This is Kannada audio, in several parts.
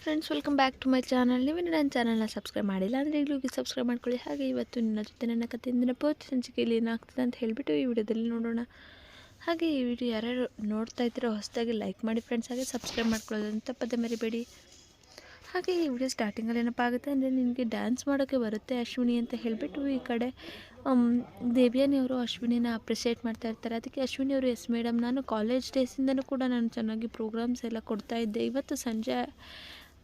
Friends welcome back to my channel ನೀವು ನನ್ನ ಚಾನಲ್ನ ಸಬ್ಸ್ಕ್ರೈಬ್ ಮಾಡಿಲ್ಲ ಅಂದರೆ ಈಗಲೂ ಸಬ್ಸ್ಕ್ರೈಬ್ ಮಾಡ್ಕೊಳ್ಳಿ. ಹಾಗೆ ಇವತ್ತು ನನ್ನ ಜೊತೆ ನನ್ನ ಕಥೆಯಿಂದ ಪೂರ್ತಿ ಸಂಚಿಕೆಯಲ್ಲಿ ಏನಾಗ್ತದೆ ಅಂತ ಹೇಳಿಬಿಟ್ಟು ಈ ವಿಡಿಯೋದಲ್ಲಿ ನೋಡೋಣ. ಹಾಗೆ ಈ ವಿಡಿಯೋ ಯಾರ್ಯಾರು ನೋಡ್ತಾ ಇದ್ದೀರೋ ಹೊಸದಾಗಿ ಲೈಕ್ ಮಾಡಿ ಫ್ರೆಂಡ್ಸ್ ಹಾಗೆ ಸಬ್ಸ್ಕ್ರೈಬ್ ಮಾಡ್ಕೊಳ್ಳೋದಂತ ತಪ್ಪದೆ ಮರಿಬೇಡಿ. ಹಾಗೆ ಈ ವಿಡಿಯೋ ಸ್ಟಾರ್ಟಿಂಗಲ್ಲಿ ಏನಪ್ಪ ಆಗುತ್ತೆ ಅಂದರೆ ನಿನಗೆ ಡ್ಯಾನ್ಸ್ ಮಾಡೋಕ್ಕೆ ಬರುತ್ತೆ ಅಶ್ವಿನಿ ಅಂತ ಹೇಳಿಬಿಟ್ಟು ಈ ಕಡೆ ದೇವ್ಯಾನಿ ಅವರು ಅಶ್ವಿನಿನ ಅಪ್ರಿಷಿಯೇಟ್ ಮಾಡ್ತಾ ಇರ್ತಾರೆ. ಅದಕ್ಕೆ ಅಶ್ವಿನಿ ಅವರು ಎಸ್ ಮೇಡಮ್ ನಾನು ಕಾಲೇಜ್ ಡೇಸಿಂದನೂ ಕೂಡ ನಾನು ಚೆನ್ನಾಗಿ ಪ್ರೋಗ್ರಾಮ್ಸ್ ಎಲ್ಲ ಕೊಡ್ತಾ ಇದ್ದೆ. ಇವತ್ತು ಸಂಜೆ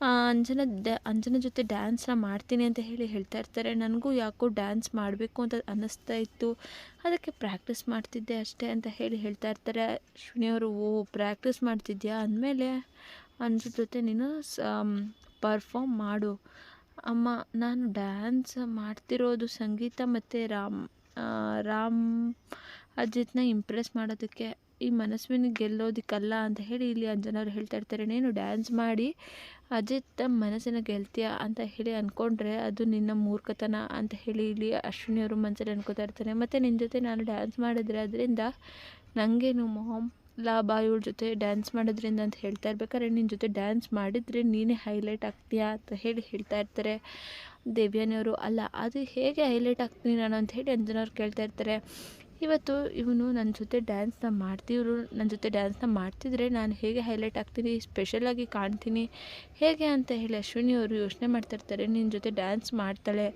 ಅಂಜನ ಡ್ಯಾ ಅಂಜನ ಜೊತೆ ಡ್ಯಾನ್ಸ್ನ ಮಾಡ್ತೀನಿ ಅಂತ ಹೇಳಿ ಹೇಳ್ತಾ ಇರ್ತಾರೆ. ನನಗೂ ಯಾಕೋ ಡ್ಯಾನ್ಸ್ ಮಾಡಬೇಕು ಅಂತ ಅನ್ನಿಸ್ತಾ ಇತ್ತು. ಅದಕ್ಕೆ ಪ್ರಾಕ್ಟೀಸ್ ಮಾಡ್ತಿದ್ದೆ ಅಷ್ಟೇ ಅಂತ ಹೇಳಿ ಹೇಳ್ತಾ ಇರ್ತಾರೆ. ಅವರು, ಓ ಪ್ರಾಕ್ಟೀಸ್ ಮಾಡ್ತಿದ್ಯಾ? ಅಂದಮೇಲೆ ಅಂಜನ ಜೊತೆ ನೀನು ಪರ್ಫಾಮ್ ಮಾಡು. ಅಮ್ಮ, ನಾನು ಡ್ಯಾನ್ಸ್ ಮಾಡ್ತಿರೋದು ಸಂಗೀತ ಮತ್ತು ರಾಮ್ ರಾಮ್ ಅಜಿತ್ನ ಇಂಪ್ರೆಸ್ ಮಾಡೋದಕ್ಕೆ. ಈ ಮನಸ್ವಿನ ಗೆಲ್ಲೋದಕ್ಕಲ್ಲ ಅಂತ ಹೇಳಿ ಇಲ್ಲಿ ಅಂಜನವ್ರು ಹೇಳ್ತಾ ಇರ್ತಾರೆ, ನೀನು ಡ್ಯಾನ್ಸ್ ಮಾಡಿ ಅಜಿತ್ ಮನಸ್ಸಿನ ಗೆಲ್ತೀಯ ಅಂತ ಹೇಳಿ ಅಂದ್ಕೊಂಡ್ರೆ ಅದು ನಿನ್ನ ಮೂರ್ಖತನ ಅಂತ ಹೇಳಿ ಇಲ್ಲಿ ಅಶ್ವಿನಿ ಅವರು ಮನಸ್ಸಲ್ಲಿ ಅನ್ಕೋತಾ ಇರ್ತಾರೆ. ಮತ್ತು ನಿನ್ನ ಜೊತೆ ನಾನು ಡ್ಯಾನ್ಸ್ ಮಾಡಿದ್ರೆ ಅದರಿಂದ ನನಗೇನು ಮೊಹಮ್ ಲಾಭ ಇವ್ರ ಜೊತೆ ಡ್ಯಾನ್ಸ್ ಮಾಡೋದ್ರಿಂದ ಅಂತ ಹೇಳ್ತಾ ಇರ್ಬೇಕಾದ್ರೆ ನಿನ್ನ ಜೊತೆ ಡ್ಯಾನ್ಸ್ ಮಾಡಿದರೆ ನೀನೇ ಹೈಲೈಟ್ ಆಗ್ತೀಯಾ ಅಂತ ಹೇಳಿ ಹೇಳ್ತಾ ಇರ್ತಾರೆ. ದೇವ್ಯಾನಿಯವರು ಅಲ್ಲ, ಅದು ಹೇಗೆ ಹೈಲೈಟ್ ಆಗ್ತೀನಿ ನಾನು? ಅಂತ ಹೇಳಿ ಅಂಜನವ್ರು ಕೇಳ್ತಾ ಇರ್ತಾರೆ. ಇವತ್ತು ಇವನು ನನ್ನ ಜೊತೆ ಡ್ಯಾನ್ಸ್ನ ಮಾಡ್ತಿದ್ರು ನನ್ನ ಜೊತೆ ಡ್ಯಾನ್ಸ್ನ ಮಾಡ್ತಿದ್ರೆ ನಾನು ಹೇಗೆ ಹೈಲೈಟ್ ಆಗ್ತೀನಿ ಸ್ಪೆಷಲಾಗಿ ಕಾಣ್ತೀನಿ, ಹೇಗೆ ಅಂತ ಹೇಳಿ ಅಶ್ವಿನಿ ಅವರು ಯೋಚನೆ ಮಾಡ್ತಿರ್ತಾರೆ ನಿನ್ನ ಜೊತೆ ಡ್ಯಾನ್ಸ್ ಮಾಡ್ತಾಳೆ.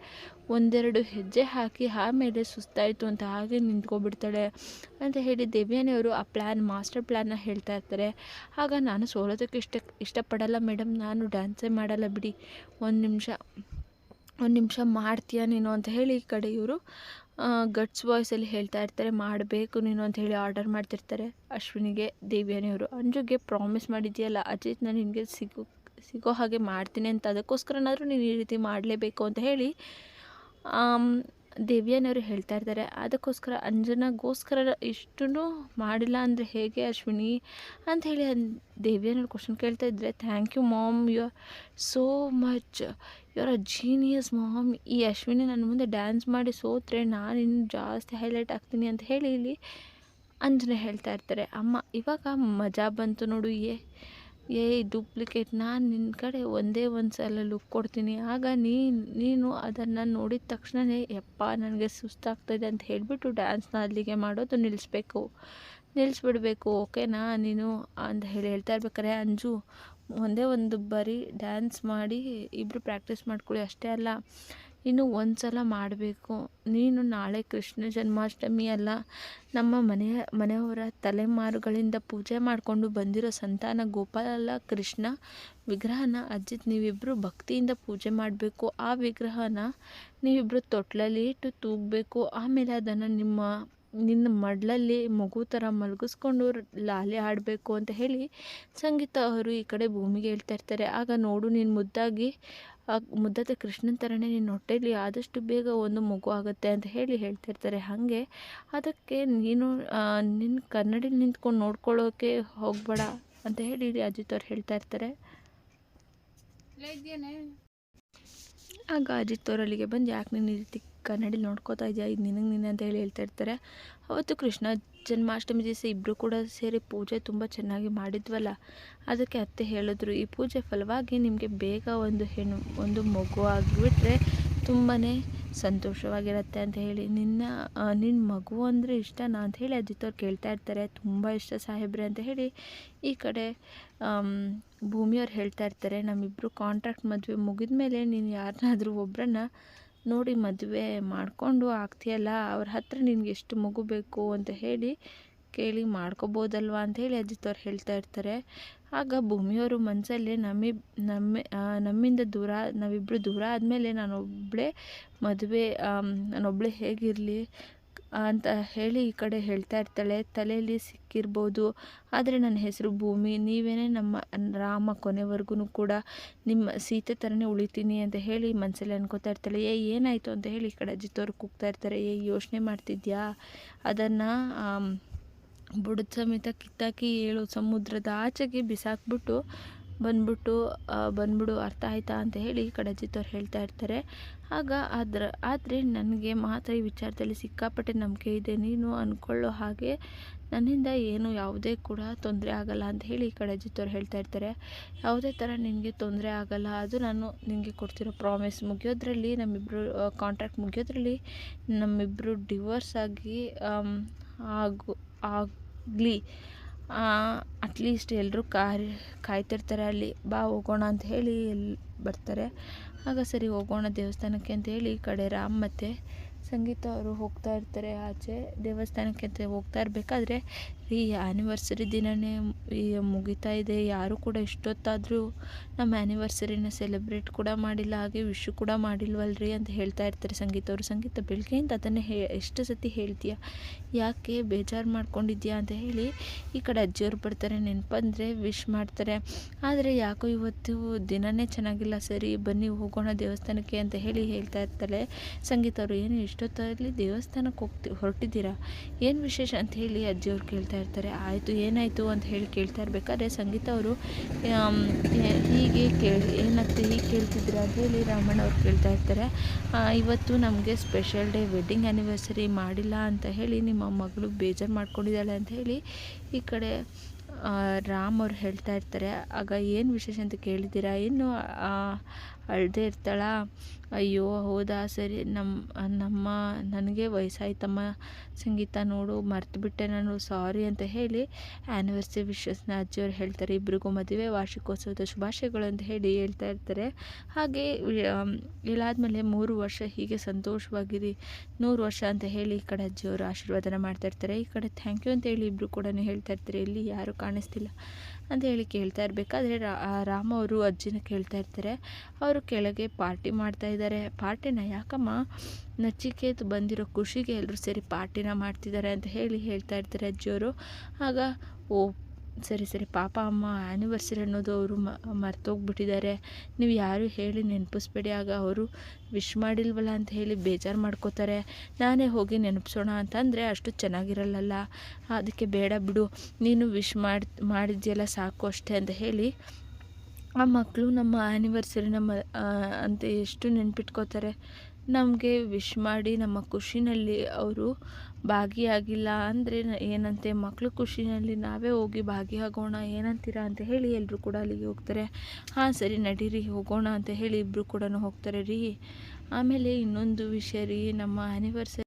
ಒಂದೆರಡು ಹೆಜ್ಜೆ ಹಾಕಿ ಆಮೇಲೆ ಸುಸ್ತಾಯಿತು ಅಂತ ಹಾಗೆ ನಿಂತ್ಕೊಬಿಡ್ತಾಳೆ ಅಂತ ಹೇಳಿ ದೇವ್ಯಾನಿಯವರು ಆ ಪ್ಲ್ಯಾನ್ ಮಾಸ್ಟರ್ ಪ್ಲ್ಯಾನ್ನ ಹೇಳ್ತಾ ಇರ್ತಾರೆ. ಆಗ ನಾನು ಸೋಲೋದಕ್ಕೆ ಇಷ್ಟ, ಇಷ್ಟಪಡಲ್ಲ ಮೇಡಮ್ ನಾನು ಡ್ಯಾನ್ಸೇ ಮಾಡಲ್ಲ ಬಿಡಿ. ಒಂದು ನಿಮಿಷ ಒಂದು ನಿಮಿಷ ಮಾಡ್ತೀಯಾ ನೀನು ಅಂತ ಹೇಳಿ ಈ ಕಡೆ ಇವರು ಗಟ್ಸ್ ವಾಯ್ಸಲ್ಲಿ ಹೇಳ್ತಾ ಇರ್ತಾರೆ, ಮಾಡಬೇಕು ನೀನು ಅಂತ ಹೇಳಿ ಆರ್ಡರ್ ಮಾಡ್ತಿರ್ತಾರೆ ಅಶ್ವಿನಿಗೆ, ದೇವ್ಯಾನಿಯವರು. ಅಂಜುಗೆ ಪ್ರಾಮಿಸ್ ಮಾಡಿದ್ಯಲ್ಲ, ಅಜಿತ್, ನಾನು ನಿನಗೆ ಸಿಗೋ ಸಿಗೋ ಹಾಗೆ ಮಾಡ್ತೀನಿ ಅಂತ. ಅದಕ್ಕೋಸ್ಕರನಾದರೂ ನೀನು ಈ ರೀತಿ ಮಾಡಲೇಬೇಕು ಅಂತ ಹೇಳಿ ದೇವ್ಯಾನವರು ಹೇಳ್ತಾ ಇರ್ತಾರೆ, ಅದಕ್ಕೋಸ್ಕರ ಅಂಜನಗೋಸ್ಕರ ಇಷ್ಟೂ ಮಾಡಿಲ್ಲ ಅಂದರೆ ಹೇಗೆ ಅಶ್ವಿನಿ? ಅಂತ ಹೇಳಿ ದೇವ್ಯಾನವ್ರು ಕ್ವಶನ್ ಕೇಳ್ತಾ ಇದ್ದರೆ thank you mom you so much you are a genius mom ಈ ಅಶ್ವಿನಿ ನನ್ನ ಮುಂದೆ ಡ್ಯಾನ್ಸ್ ಮಾಡಿ ಸೋತ್ರೆ, ನಾನು ಇನ್ನು ಜಾಸ್ತಿ ಹೈಲೈಟ್ ಆಗ್ತೀನಿ ಅಂತ ಹೇಳಿ ಇಲ್ಲಿ ಅಂಜನ ಹೇಳ್ತಾ ಇರ್ತಾರೆ. ಅಮ್ಮ, ಇವಾಗ ಮಜಾ ಬಂತು ನೋಡು, ಏ ಏ ಡೂಪ್ಲಿಕೇಟ್ ನಾನು ನಿನ್ನ ಕಡೆ ಒಂದೇ ಒಂದು ಸಲ ಲುಕ್ ಕೊಡ್ತೀನಿ. ಆಗ ನೀನು ನೀನು ಅದನ್ನು ನೋಡಿದ ತಕ್ಷಣವೇ ಯಪ್ಪ, ನನಗೆ ಸುಸ್ತಾಗ್ತಾಯಿದೆ ಅಂತ ಹೇಳಿಬಿಟ್ಟು ಡ್ಯಾನ್ಸ್ನ ಅಲ್ಲಿಗೆ ಮಾಡೋದು ನಿಲ್ಲಿಸ್ಬೇಕು ನಿಲ್ಲಿಸ್ಬಿಡ್ಬೇಕು ಓಕೆನಾ? ನೀನು ಅಂತ ಹೇಳಿ ಹೇಳ್ತಾ ಇರ್ಬೇಕಾರೆ, ಅಂಜು, ಒಂದೇ ಒಂದು ಬರೀ ಡ್ಯಾನ್ಸ್ ಮಾಡಿ ಇಬ್ಬರು ಪ್ರಾಕ್ಟೀಸ್ ಮಾಡ್ಕೊಳ್ಳಿ. ಅಷ್ಟೇ ಅಲ್ಲ ಇನ್ನು ಒಂದು ಸಲ ಮಾಡಬೇಕು. ನೀನು ನಾಳೆ ಕೃಷ್ಣ ಜನ್ಮಾಷ್ಟಮಿ ಅಲ್ಲ, ನಮ್ಮ ಮನೆಯ ಮನೆಯವರ ತಲೆಮಾರುಗಳಿಂದ ಪೂಜೆ ಮಾಡಿಕೊಂಡು ಬಂದಿರೋ ಸಂತಾನ ಗೋಪಾಲ ಕೃಷ್ಣ. ವಿಗ್ರಹನ ಅಜ್ಜಿತ್ ನೀವಿಬ್ಬರು ಭಕ್ತಿಯಿಂದ ಪೂಜೆ ಮಾಡಬೇಕು. ಆ ವಿಗ್ರಹನ ನೀವಿಬ್ಬರು ತೊಟ್ಲಲ್ಲಿ ಇಟ್ಟು ತೂಗಬೇಕು. ಆಮೇಲೆ ಅದನ್ನು ನಿಮ್ಮ, ನಿನ್ನ ಮಡ್ಲಲ್ಲಿ ಮಗು ಥರ ಮಲಗಿಸ್ಕೊಂಡು ಲಾಲಿ ಆಡಬೇಕು ಅಂತ ಹೇಳಿ ಸಂಗೀತ ಅವರು ಈ ಕಡೆ ಭೂಮಿಗೆ ಹೇಳ್ತಾ ಇರ್ತಾರೆ. ಆಗ ನೋಡು ನೀನು ಮುದ್ದಾಗಿ ಮುದ್ದಾದ ಕೃಷ್ಣನ ಥರನೇ ನಿನ್ನ ಹೊಟ್ಟೆಯಲ್ಲಿ ಆದಷ್ಟು ಬೇಗ ಒಂದು ಮಗು ಆಗುತ್ತೆ ಅಂತ ಹೇಳಿ ಹೇಳ್ತಿರ್ತಾರೆ. ಹಾಗೆ ಅದಕ್ಕೆ ನೀನು ನಿನ್ನ ಕನ್ನಡಿಲಿ ನಿಂತ್ಕೊಂಡು ನೋಡ್ಕೊಳ್ಳೋಕೆ ಹೋಗಬೇಡ ಅಂತ ಹೇಳಿ ಅಜಿತ್ ಅವ್ರು ಹೇಳ್ತಾ ಇರ್ತಾರೆ. ಆಗ ಅಜಿತ್ ಅವ್ರು ಅಲ್ಲಿಗೆ ಬಂದು ಯಾಕೆ ನೀನು ಈ ರೀತಿ ಕನ್ನಡಿಲಿ ನೋಡ್ಕೋತಾ ಇದೆಯಾ? ಇದು ನಿನಗೆ ನಿನ್ನೆ ಅಂತ ಹೇಳಿ ಹೇಳ್ತಾ ಇರ್ತಾರೆ. ಅವತ್ತು ಕೃಷ್ಣ ಜನ್ಮಾಷ್ಟಮಿ ದಿವಸ ಇಬ್ಬರು ಕೂಡ ಸೇರಿ ಪೂಜೆ ತುಂಬ ಚೆನ್ನಾಗಿ ಮಾಡಿದ್ವಲ್ಲ? ಅದಕ್ಕೆ ಅತ್ತೆ ಹೇಳಿದ್ರು, ಈ ಪೂಜೆ ಫಲವಾಗಿ ನಿಮಗೆ ಬೇಗ ಒಂದು ಹೆಣ್ಣು, ಒಂದು ಮಗು ಆಗಿಬಿಟ್ರೆ ತುಂಬಾ ಸಂತೋಷವಾಗಿರುತ್ತೆ ಅಂತ ಹೇಳಿ. ನಿನ್ನ ನಿನ್ನ ಮಗು ಅಂದರೆ ಇಷ್ಟನಾ ಅಂತ ಹೇಳಿ ಅಜಿತ್ ಅವ್ರು ಕೇಳ್ತಾ ಇರ್ತಾರೆ. ತುಂಬ ಇಷ್ಟ ಸಾಹೇಬ್ರೆ ಅಂತ ಹೇಳಿ ಈ ಕಡೆ ಭೂಮಿಯವ್ರು ಹೇಳ್ತಾ ಇರ್ತಾರೆ ನಮ್ಮಿಬ್ಬರು ಕಾಂಟ್ರಾಕ್ಟ್ ಮದುವೆ ಮುಗಿದ ಮೇಲೆ ನೀನು ಯಾರನ್ನಾದರೂ ಒಬ್ಬರನ್ನ ನೋಡಿ ಮದುವೆ ಮಾಡಿಕೊಂಡು ಆಗ್ತೀಯಲ್ಲ, ಅವ್ರ ಹತ್ರ ನಿನಗೆ ಎಷ್ಟು ಮಗು ಬೇಕು ಅಂತ ಹೇಳಿ ಕೇಳಿ ಮಾಡ್ಕೋಬೋದಲ್ವಾ ಅಂತ ಹೇಳಿ ಅಜಿತ್ ಹೇಳ್ತಾ ಇರ್ತಾರೆ. ಆಗ ಭೂಮಿಯವರು ಮನಸ್ಸಲ್ಲೇ ನಮ್ಮಿ ನಮ್ಮ ನಮ್ಮಿಂದ ದೂರ ನಾವಿಬ್ಬರು ದೂರ ಆದಮೇಲೆ ನಾನೊಬ್ಬಳೇ ಮದುವೆ ನಾನೊಬ್ಬಳೇ ಹೇಗಿರಲಿ ಅಂತ ಹೇಳಿ ಈ ಕಡೆ ಹೇಳ್ತಾ ಇರ್ತಾಳೆ. ತಲೆಯಲ್ಲಿ ಸಿಕ್ಕಿರ್ಬೋದು. ಆದರೆ ನನ್ನ ಹೆಸರು ಭೂಮಿ. ನೀವೇನೇ ನಮ್ಮ ರಾಮ ಕೊನೆವರೆಗೂ ಕೂಡ ನಿಮ್ಮ ಸೀತೆ ಥರನೇ ಉಳಿತೀನಿ ಅಂತ ಹೇಳಿ ಮನಸ್ಸಲ್ಲಿ ಅನ್ಕೋತಾ ಇರ್ತಾಳೆ. ಏ, ಏನಾಯಿತು ಅಂತ ಹೇಳಿ ಈ ಕಡೆ ಅಜಿತ್ ಕೂಗ್ತಾ ಇರ್ತಾರೆ. ಏ, ಯೋಚನೆ ಮಾಡ್ತಿದ್ಯಾ? ಅದನ್ನು ಬುಡದ ಸಮೇತ ಕಿತ್ತಾಕಿ ಏಳು ಸಮುದ್ರದ ಆಚೆಗೆ ಬಿಸಾಕ್ಬಿಟ್ಟು ಬಂದ್ಬಿಟ್ಟು ಬಂದ್ಬಿಡು, ಅರ್ಥ ಆಯ್ತಾ ಅಂತ ಹೇಳಿ ಈ ಕಡೆ ಅಜಿತ್ ಅವ್ರು ಹೇಳ್ತಾ ಇರ್ತಾರೆ. ಆಗ ಅದ್ರ ಆದರೆ ನನಗೆ ಮಾತ್ರ ಈ ವಿಚಾರದಲ್ಲಿ ಸಿಕ್ಕಾಪಟ್ಟೆ ನಂಬಿಕೆ ಇದೆ. ನೀನು ಅಂದ್ಕೊಳ್ಳೋ ಹಾಗೆ ನನ್ನಿಂದ ಏನು ಯಾವುದೇ ಕೂಡ ತೊಂದರೆ ಆಗಲ್ಲ ಅಂತ ಹೇಳಿ ಈ ಕಡೆ ಅಜಿತ್ ಅವ್ರು ಹೇಳ್ತಾ ಇರ್ತಾರೆ. ಯಾವುದೇ ಥರ ನಿನಗೆ ತೊಂದರೆ ಆಗಲ್ಲ. ಅದು ನಾನು ನಿನಗೆ ಕೊಡ್ತಿರೋ ಪ್ರಾಮಿಸ್ ಮುಗಿಯೋದ್ರಲ್ಲಿ ನಮ್ಮಿಬ್ಬರು ಕಾಂಟ್ರಾಕ್ಟ್ ಮುಗಿಯೋದ್ರಲ್ಲಿ ನಮ್ಮಿಬ್ಬರು ಡಿವೋರ್ಸ್ ಆಗಿ ಆಗು, ಆಗಲಿ. ಅಟ್ಲೀಸ್ಟ್ ಎಲ್ಲರೂ ಕಾರಿ, ಕಾಯ್ತಿರ್ತಾರೆ ಅಲ್ಲಿ, ಬಾ ಹೋಗೋಣ ಅಂತ ಹೇಳಿ ಎಲ್ಲಿ ಬರ್ತಾರೆ. ಆಗ ಸರಿ ಹೋಗೋಣ ದೇವಸ್ಥಾನಕ್ಕೆ ಅಂತ ಹೇಳಿ ಈ ಕಡೆ ರಾಮ್ ಮತ್ತು ಸಂಗೀತ ಅವರು ಹೋಗ್ತಾ ಇರ್ತಾರೆ ಆಚೆ. ದೇವಸ್ಥಾನಕ್ಕೆ ಅಂತ ಹೋಗ್ತಾ ಇರಬೇಕಾದ್ರೆ ಈ ಆ್ಯನಿವರ್ಸರಿ ದಿನವೇ ಈ ಮುಗಿತಾ ಇದೆ. ಯಾರೂ ಕೂಡ ಇಷ್ಟೊತ್ತಾದರೂ ನಮ್ಮ ಆ್ಯನಿವರ್ಸರಿನ ಸೆಲೆಬ್ರೇಟ್ ಕೂಡ ಮಾಡಿಲ್ಲ, ಹಾಗೆ ವಿಶ್ ಕೂಡ ಮಾಡಿಲ್ವಲ್ರಿ ಅಂತ ಹೇಳ್ತಾ ಇರ್ತಾರೆ ಸಂಗೀತ ಅವರು. ಸಂಗೀತ ಬೆಳಗ್ಗೆಯಿಂದ ಅದನ್ನೇ ಹೇ, ಎಷ್ಟು ಸತಿ ಹೇಳ್ತೀಯ? ಯಾಕೆ ಬೇಜಾರು ಮಾಡ್ಕೊಂಡಿದ್ಯಾ ಅಂತ ಹೇಳಿ ಈ ಕಡೆ ಅಜ್ಜಿಯವರು ಬರ್ತಾರೆ, ನೆನಪಂದರೆ ವಿಶ್ ಮಾಡ್ತಾರೆ. ಆದರೆ ಯಾಕೋ ಇವತ್ತು ದಿನವೇ ಚೆನ್ನಾಗಿಲ್ಲ, ಸರಿ ಬನ್ನಿ ಹೋಗೋಣ ದೇವಸ್ಥಾನಕ್ಕೆ ಅಂತ ಹೇಳಿ ಹೇಳ್ತಾ ಇರ್ತಾರೆ ಸಂಗೀತ ಅವರು, ಏನು ಇಷ್ಟೊತ್ತಲ್ಲಿ ದೇವಸ್ಥಾನಕ್ಕೆ ಹೋಗ್ತಿ, ಹೊರಟಿದ್ದೀರಾ? ಏನು ವಿಶೇಷ ಅಂತ ಹೇಳಿ ಅಜ್ಜಿಯವ್ರು ಕೇಳ್ತಾ ಇರ್ತಾರೆ ಆಯಿತು, ಏನಾಯಿತು ಅಂತ ಹೇಳಿ ಕೇಳ್ತಾ ಇರಬೇಕಾದ್ರೆ ಸಂಗೀತ ಅವರು ಹೀಗೆ ಕೇಳಿ ಏನಾಗ್ತದೆ, ಹೀಗೆ ಕೇಳ್ತಿದ್ರು ಅಂತ ಹೇಳಿ ರಾಮಣ್ಣ ಅವ್ರು ಕೇಳ್ತಾ ಇರ್ತಾರೆ. ಇವತ್ತು ನಮಗೆ ಸ್ಪೆಷಲ್ ಡೇ ವೆಡ್ಡಿಂಗ್ ಆ್ಯನಿವರ್ಸರಿ ಮಾಡಿಲ್ಲ ಅಂತ ಹೇಳಿ, ನಿಮ್ಮ ಮಗಳು ಬೇಜಾರು ಮಾಡ್ಕೊಂಡಿದ್ದಾಳೆ ಅಂತ ಹೇಳಿ ಈ ಕಡೆ ರಾಮ್ ಅವ್ರು ಹೇಳ್ತಾ ಇರ್ತಾರೆ. ಆಗ ಏನು ವಿಶೇಷ ಅಂತ ಕೇಳಿದ್ದೀರಾ? ಇನ್ನು ಅಳದೆ ಇರ್ತಾಳ? ಅಯ್ಯೋ, ಹೌದಾ? ಸರಿ ನಮ್ಮ ನಮ್ಮ, ನನಗೆ ವಯಸ್ಸಾಯ್ತಮ್ಮ ಸಂಗೀತ ನೋಡು, ಮರ್ತುಬಿಟ್ಟೆ ನಾನು, ಸಾರಿ ಅಂತ ಹೇಳಿ ಆ್ಯನಿವರ್ಸರಿ ವಿಶಸ್ನ ಅಜ್ಜಿಯವ್ರು ಹೇಳ್ತಾರೆ ಇಬ್ಬರಿಗೂ ಮದುವೆ, ವಾರ್ಷಿಕೋತ್ಸವದ ಶುಭಾಶಯಗಳು ಅಂತ ಹೇಳಿ ಹೇಳ್ತಾ ಇರ್ತಾರೆ. ಹಾಗೆ ಇಲ್ಲಾದ್ಮೇಲೆ ಮೂರು ವರ್ಷ ಹೀಗೆ ಸಂತೋಷವಾಗಿರಿ, ನೂರು ವರ್ಷ ಅಂತ ಹೇಳಿ ಈ ಕಡೆ ಅಜ್ಜಿಯವರು ಆಶೀರ್ವಾದನ ಮಾಡ್ತಾ ಇರ್ತಾರೆ. ಈ ಕಡೆ ಥ್ಯಾಂಕ್ ಯು ಅಂತ ಹೇಳಿ ಇಬ್ಬರು ಕೂಡ ಹೇಳ್ತಾ ಇರ್ತಾರೆ ಇಲ್ಲಿ ಯಾರೂ ಕಾಣಿಸ್ತಿಲ್ಲ. ಅಂತ ಹೇಳಿ ಕೇಳ್ತಾ ಇರಬೇಕಾದ್ರೆ ರಾಮ ಅವರು ಅಜ್ಜಿನ ಕೇಳ್ತಾ ಇರ್ತಾರೆ. ಅವರು ಕೆಳಗೆ ಪಾರ್ಟಿ ಮಾಡ್ತಾ ಇದ್ದಾರೆ. ಪಾರ್ಟಿನ ಯಾಕಮ್ಮ? ನಚಿಕೇತು ಬಂದಿರೋ ಖುಷಿಗೆ ಎಲ್ಲರೂ ಸೇರಿ ಪಾರ್ಟಿನ ಮಾಡ್ತಿದ್ದಾರೆ ಅಂತ ಹೇಳಿ ಹೇಳ್ತಾ ಇರ್ತಾರೆ ಅಜ್ಜಿಯವರು. ಆಗ ಓ ಸರಿ ಸರಿ, ಪಾಪ ಅಮ್ಮ ಆ್ಯನಿವರ್ಸರಿ ಅನ್ನೋದು ಅವರು ಮರ್ತೋಗ್ಬಿಟ್ಟಿದ್ದಾರೆ. ನೀವು ಯಾರು ಹೇಳಿ ನೆನಪಿಸ್ಬೇಡಿ. ಆಗ ಅವರು ವಿಶ್ ಮಾಡಿಲ್ವಲ್ಲ ಅಂತ ಹೇಳಿ ಬೇಜಾರು ಮಾಡ್ಕೋತಾರೆ. ನಾನೇ ಹೋಗಿ ನೆನಪಿಸೋಣ ಅಂತಂದರೆ ಅಷ್ಟು ಚೆನ್ನಾಗಿರಲ್ಲಲ್ಲ. ಅದಕ್ಕೆ ಬೇಡ ಬಿಡು. ನೀನು ವಿಶ್ ಮಾಡಿ, ಮಾಡಿದ್ಯಲ್ಲ ಸಾಕು ಅಷ್ಟೇ ಅಂತ ಹೇಳಿ ಆ ಮಕ್ಕಳು ನಮ್ಮ ಆ್ಯನಿವರ್ಸರಿ ನಮ್ಮ ಅಂತ ಎಷ್ಟು ನೆನ್ಪಿಟ್ಕೋತಾರೆ. ನಮಗೆ ವಿಶ್ ಮಾಡಿ ನಮ್ಮ ಖುಷಿನಲ್ಲಿ ಅವರು ಭಾಗಿಯಾಗಿಲ್ಲ ಅಂದರೆ ಏನಂತೆ ಮಕ್ಕಳು ಖುಷಿನಲ್ಲಿ ನಾವೇ ಹೋಗಿ ಭಾಗಿಯಾಗೋಣ, ಏನಂತೀರಾ ಅಂತ ಹೇಳಿ ಎಲ್ಲರೂ ಕೂಡ ಅಲ್ಲಿಗೆ ಹೋಗ್ತಾರೆ. ಹಾಂ, ಸರಿ, ನಡೀರಿ, ಹೋಗೋಣ ಅಂತ ಹೇಳಿ ಇಬ್ಬರು ಕೂಡ ಹೋಗ್ತಾರೆ. ರೀ, ಆಮೇಲೆ ಇನ್ನೊಂದು ವಿಷಯ ರೀ, ನಮ್ಮ ಆ್ಯನಿವರ್ಸರಿ